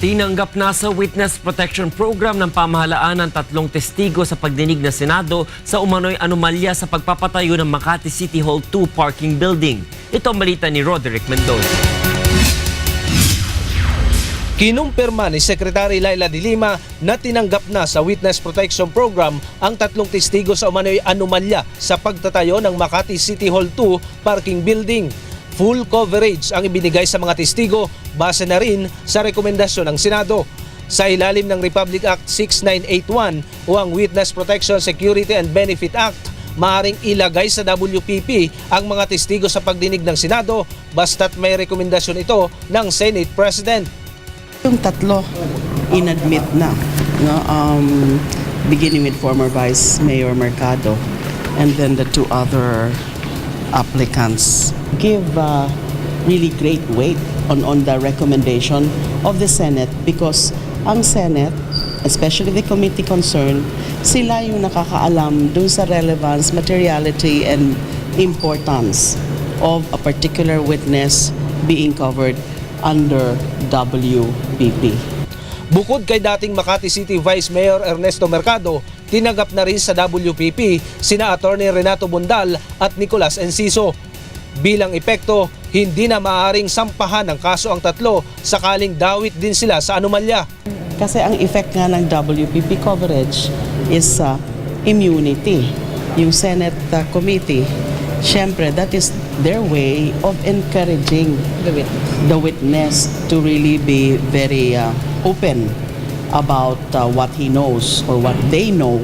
Tinanggap na sa Witness Protection Program ng pamahalaan ng tatlong testigo sa pagdinig ng Senado sa umano'y anomalya sa pagpapatayo ng Makati City Hall 2 parking building. Ito ang balita ni Roderick Mendoza. Kinumpirma ni Secretary Laila de Lima na tinanggap na sa Witness Protection Program ang tatlong testigo sa umano'y anomalya sa pagtatayo ng Makati City Hall 2 parking building. Full coverage ang ibinigay sa mga testigo base na rin sa rekomendasyon ng Senado. Sa ilalim ng Republic Act 6981 o ang Witness Protection Security and Benefit Act, maaring ilagay sa WPP ang mga testigo sa pagdinig ng Senado basta't may rekomendasyon ito ng Senate President. Yung tatlo, inadmit na. No? Um, beginning with former Vice Mayor Mercado and then the two other applicants give uh, really great weight on, on the recommendation of the Senate because ang Senate, especially the committee concerned, sila yung nakakaalam dun sa relevance, materiality, and importance of a particular witness being covered under WPP. Bukod kay dating Makati City Vice Mayor Ernesto Mercado, tinanggap na rin sa WPP sina Attorney Renato Bundal at Nicolas Enciso. Bilang epekto, hindi na maaaring sampahan ng kaso ang tatlo sakaling dawit din sila sa anomalya. Kasi ang effect nga ng WPP coverage is uh, immunity. Yung Senate uh, committee, syempre that is their way of encouraging the witness to really be very uh, open about uh, what he knows or what they know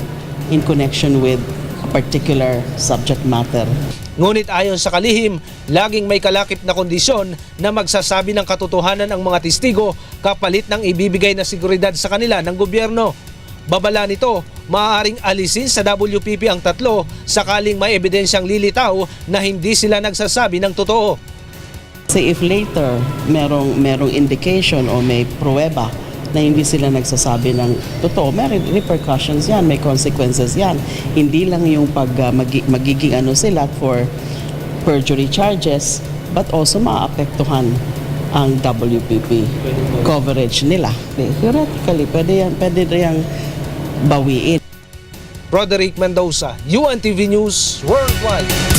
in connection with a particular subject matter. Ngunit ayon sa kalihim, laging may kalakip na kondisyon na magsasabi ng katotohanan ang mga testigo kapalit ng ibibigay na seguridad sa kanila ng gobyerno. Babala nito, maaaring alisin sa WPP ang tatlo sakaling may ebidensyang lilitaw na hindi sila nagsasabi ng totoo. Kasi if later merong, merong indication o may pruweba na hindi sila nagsasabi ng totoo, may repercussions yan, may consequences yan. Hindi lang yung pag uh, magi- magiging ano sila for perjury charges, but also maapektuhan ang WPP coverage nila. Theoretically, pwede yan, pwede yan bawiin. Roderick Mendoza, UNTV News Worldwide.